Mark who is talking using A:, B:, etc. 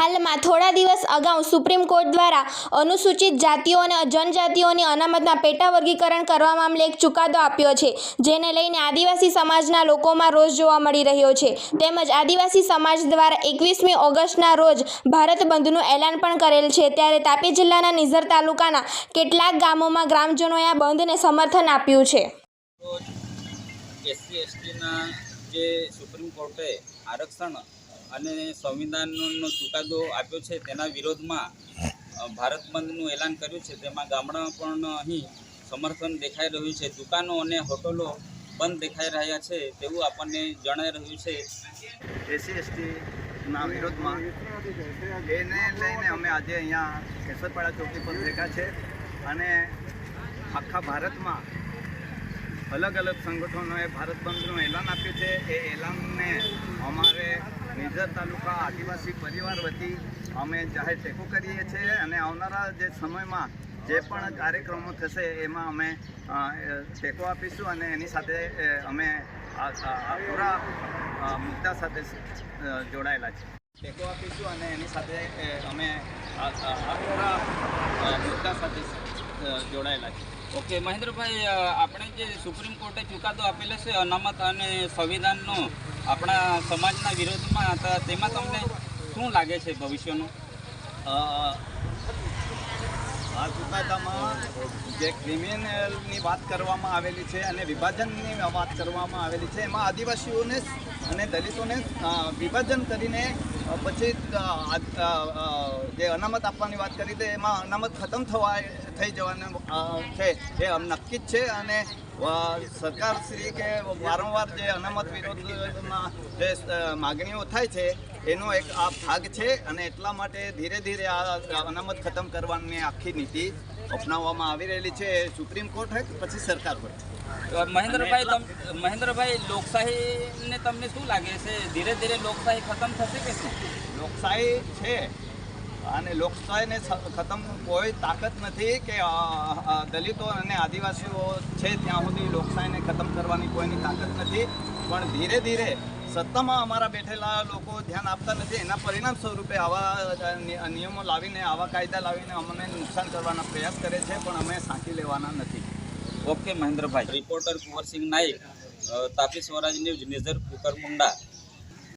A: રાજ્યમાં થોડા દિવસ અગાઉ સુપ્રીમ કોર્ટ દ્વારા અનુસૂચિત જાતિઓ અને જનજાતિઓની અનામતના પેટા વર્ગીકરણ કરવા મામલે એક ચુકાદો આપ્યો છે, જેને લઈને આદિવાસી સમાજના લોકોમાં રોષ જોવા મળી રહ્યો છે. તેમજ આદિવાસી સમાજ દ્વારા એકવીસમી ઓગસ્ટના રોજ ભારત બંધનું એલાન પણ કરેલ છે, ત્યારે તાપી જિલ્લાના નિઝર તાલુકાના કેટલાક ગામોમાં ગ્રામજનોએ આ બંધને સમર્થન આપ્યું છે.
B: એસસી, એસટીના જે સુપ્રીમ કોર્ટે આરક્ષણ અને સંવિધાનનો ચુકાદો આપ્યો છે તેના વિરોધમાં ભારત બંધનું એલાન કર્યું છે. તેમાં ગામડા પણ અહીં સમર્થન દેખાઈ રહ્યું છે. દુકાનો અને હોટલો બંધ દેખાઈ રહ્યા છે તેવું આપણને જણાઈ રહ્યું છે.
C: એસી એસટીના વિરોધમાં એને લઈને અમે આજે અહીંયા કેસરપાડા ચોકી પર ભેગા છે અને આખા ભારતમાં અલગ અલગ સંગઠનોએ ભારત બંધનું એલાન આપ્યું છે. એ એલાનને અમારે નિઝર તાલુકા આદિવાસી પરિવાર વતી અમે જાહેર ટેકો કરીએ છીએ અને આવનારા જે સમયમાં જે પણ કાર્યક્રમો થશે એમાં અમે ટેકો આપીશું અને એની સાથે અમે પૂરા મુદ્દા સાથે જોડાયેલા છે ટેકો આપીશું અને એની સાથે અમે પૂરા મુદ્દા સાથે જોડાયેલા છે
B: ઓકે, મહેન્દ્રભાઈ આપણે જે સુપ્રીમ કોર્ટે ચુકાદો આપેલો છે અનામત અને સંવિધાનનો આપણા સમાજના વિરોધમાં હતા, તેમાં તમને શું લાગે છે ભવિષ્યનું?
C: આ ચુકાદામાં જે ક્રિમિનલની વાત કરવામાં આવેલી છે અને વિભાજનની વાત કરવામાં આવેલી છે, એમાં આદિવાસીઓને અને દલિતોને વિભાજન કરીને પછી જે અનામત આપવાની વાત કરી, તે એમાં અનામત ખતમ થવા થઈ જવાનું છે, એ નક્કી જ છે અને સરકાર શ્રી કે વારંવાર જે અનામત વિરોધમાં જે માગણીઓ થાય છે એનો એક આ ભાગ છે અને એટલા માટે ધીરે ધીરે આ અનામત ખતમ કરવાની આખી નીતિ અપનાવવામાં આવી રહેલી છે. સુપ્રીમ કોર્ટ હોય કે પછી સરકાર હોય?
B: મહેન્દ્રભાઈ મહેન્દ્રભાઈ લોકશાહીને તમને શું લાગે છે? ધીરે ધીરે લોકશાહી ખતમ થશે કે શું?
C: લોકશાહી છે. અને લોકશાહીને ખતમ કોઈ તાકાત નથી કે દલિતો અને આદિવાસીઓ છે ત્યાં સુધી લોકશાહીને ખતમ કરવાની કોઈની તાકાત નથી. પણ ધીરે ધીરે સત્તામાં અમારા બેઠેલા લોકો ધ્યાન આપતા નથી. એના પરિણામ સ્વરૂપે આવા નિયમો લાવીને આવા કાયદા લાવીને અમને નુકસાન કરવાના પ્રયાસ કરે છે પણ અમે સાંકી લેવાના નથી.
B: ઓકે મહેન્દ્રભાઈ. રિપોર્ટર કુંવરસિંહ નાઈક અ, તાપી સ્વરાજ ન્યૂઝ નિઝર કુકરમુંડા.